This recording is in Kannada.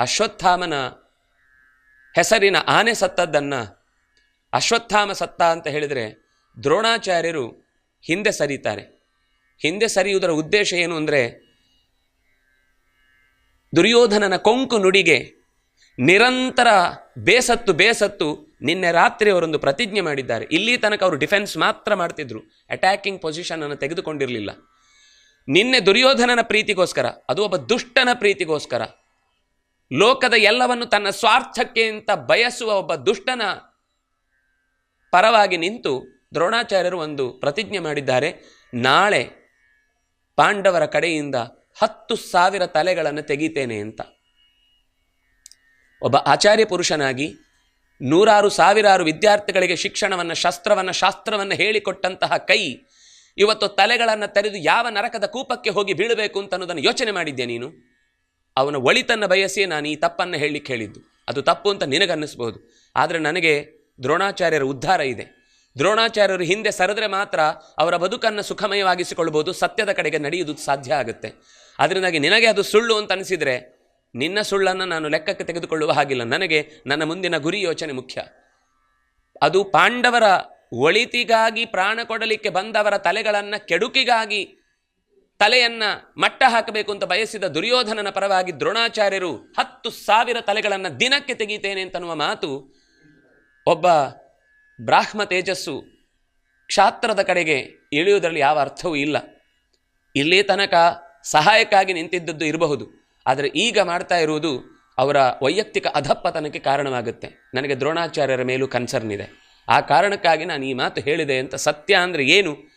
ಅಶ್ವತ್ಥಾಮನ ಹೆಸರಿನ ಆನೆ ಸತ್ತದ್ದನ್ನು ಅಶ್ವತ್ಥಾಮ ಸತ್ತ ಅಂತ ಹೇಳಿದರೆ ದ್ರೋಣಾಚಾರ್ಯರು ಹಿಂದೆ ಸರಿತಾರೆ. ಹಿಂದೆ ಸರಿಯುವುದರ ಉದ್ದೇಶ ಏನು ಅಂದರೆ ದುರ್ಯೋಧನನ ಕೊಂಕು ನುಡಿಗೆ ನಿರಂತರ ಬೇಸತ್ತು ಬೇಸತ್ತು ನಿನ್ನೆ ರಾತ್ರಿ ಅವರೊಂದು ಪ್ರತಿಜ್ಞೆ ಮಾಡಿದ್ದಾರೆ. ಇಲ್ಲಿ ತನಕ ಅವರು ಡಿಫೆನ್ಸ್ ಮಾತ್ರ ಮಾಡ್ತಿದ್ರು. ಅಟ್ಯಾಕಿಂಗ್ ಪೊಸಿಷನನ್ನು ತೆಗೆದುಕೊಂಡಿರಲಿಲ್ಲ. ನಿನ್ನೆ ದುರ್ಯೋಧನನ ಪ್ರೀತಿಗೋಸ್ಕರ, ಅದು ಒಬ್ಬ ದುಷ್ಟನ ಪ್ರೀತಿಗೋಸ್ಕರ ಲೋಕದ ಎಲ್ಲವನ್ನು ತನ್ನ ಸ್ವಾರ್ಥಕ್ಕೆ ಅಂತ ಬಯಸುವ ಒಬ್ಬ ದುಷ್ಟನ ಪರವಾಗಿ ನಿಂತು ದ್ರೋಣಾಚಾರ್ಯರು ಒಂದು ಪ್ರತಿಜ್ಞೆ ಮಾಡಿದ್ದಾರೆ. ನಾಳೆ ಪಾಂಡವರ ಕಡೆಯಿಂದ ಹತ್ತು ಸಾವಿರ ತಲೆಗಳನ್ನು ತೆಗೀತೇನೆ ಅಂತ. ಒಬ್ಬ ಆಚಾರ್ಯ ಪುರುಷನಾಗಿ ನೂರಾರು ಸಾವಿರಾರು ವಿದ್ಯಾರ್ಥಿಗಳಿಗೆ ಶಿಕ್ಷಣವನ್ನು, ಶಸ್ತ್ರವನ್ನು, ಶಾಸ್ತ್ರವನ್ನು ಹೇಳಿಕೊಟ್ಟಂತಹ ಕೈ ಇವತ್ತು ತಲೆಗಳನ್ನು ತೆರೆದು ಯಾವ ನರಕದ ಕೂಪಕ್ಕೆ ಹೋಗಿ ಬೀಳಬೇಕು ಅಂತ ಅನ್ನೋದನ್ನು ಯೋಚನೆ ಮಾಡಿದ್ದೆ ನೀನು? ಅವನ ಒಳಿತನ್ನು ಬಯಸಿ ನಾನು ಈ ತಪ್ಪನ್ನು ಹೇಳಲಿಕ್ಕೆ ಹೇಳಿದ್ದು ಅದು ತಪ್ಪು ಅಂತ ನಿನಗನ್ನಿಸ್ಬೋದು ಆದರೆ ನನಗೆ ದ್ರೋಣಾಚಾರ್ಯರ ಉದ್ಧಾರ ಇದೆ. ದ್ರೋಣಾಚಾರ್ಯರು ಹಿಂದೆ ಸರಿದ್ರೆ ಮಾತ್ರ ಅವರ ಬದುಕನ್ನು ಸುಖಮಯವಾಗಿಸಿಕೊಳ್ಬೋದು ಸತ್ಯದ ಕಡೆಗೆ ನಡೆಯುವುದು ಸಾಧ್ಯ ಆಗುತ್ತೆ. ಅದರಿಂದಾಗಿ ನಿನಗೆ ಅದು ಸುಳ್ಳು ಅಂತ ಅನಿಸಿದರೆ ನಿನ್ನ ಸುಳ್ಳನ್ನು ನಾನು ಲೆಕ್ಕಕ್ಕೆ ತೆಗೆದುಕೊಳ್ಳುವ ಹಾಗಿಲ್ಲ. ನನಗೆ ನನ್ನ ಮುಂದಿನ ಗುರಿ ಯೋಚನೆ ಮುಖ್ಯ. ಅದು ಪಾಂಡವರ ಒಳಿತಿಗಾಗಿ ಪ್ರಾಣ ಕೊಡಲಿಕ್ಕೆ ಬಂದವರ ತಲೆಗಳನ್ನು ಕೆಡುಕಿಗಾಗಿ ತಲೆಯನ್ನ ಮಟ್ಟ ಹಾಕಬೇಕು ಅಂತ ಬಯಸಿದ ದುರ್ಯೋಧನನ ಪರವಾಗಿ ದ್ರೋಣಾಚಾರ್ಯರು ಹತ್ತು ಸಾವಿರ ತಲೆಗಳನ್ನು ದಿನಕ್ಕೆ ತೆಗೀತೇನೆ ಅಂತನ್ನುವ ಮಾತು ಒಬ್ಬ ಬ್ರಾಹ್ಮ ತೇಜಸ್ಸು ಕ್ಷಾತ್ರದ ಕಡೆಗೆ ಇಳಿಯುವುದರಲ್ಲಿ ಯಾವ ಅರ್ಥವೂ ಇಲ್ಲ. ಇಲ್ಲಿ ತನಕ ಸಹಾಯಕ್ಕಾಗಿ ನಿಂತಿದ್ದದ್ದು ಇರಬಹುದು. ಆದರೆ ಈಗ ಮಾಡ್ತಾ ಇರುವುದು ಅವರ ವೈಯಕ್ತಿಕ ಅಧಪ್ಪತನಕ್ಕೆ ಕಾರಣವಾಗುತ್ತೆ. ನನಗೆ ದ್ರೋಣಾಚಾರ್ಯರ ಮೇಲೂ ಕನ್ಸರ್ನ್ ಇದೆ. ಆ ಕಾರಣಕ್ಕಾಗಿ ನಾನು ಈ ಮಾತು ಹೇಳಿದೆ ಅಂತ ಸತ್ಯ ಅಂದರೆ ಏನು?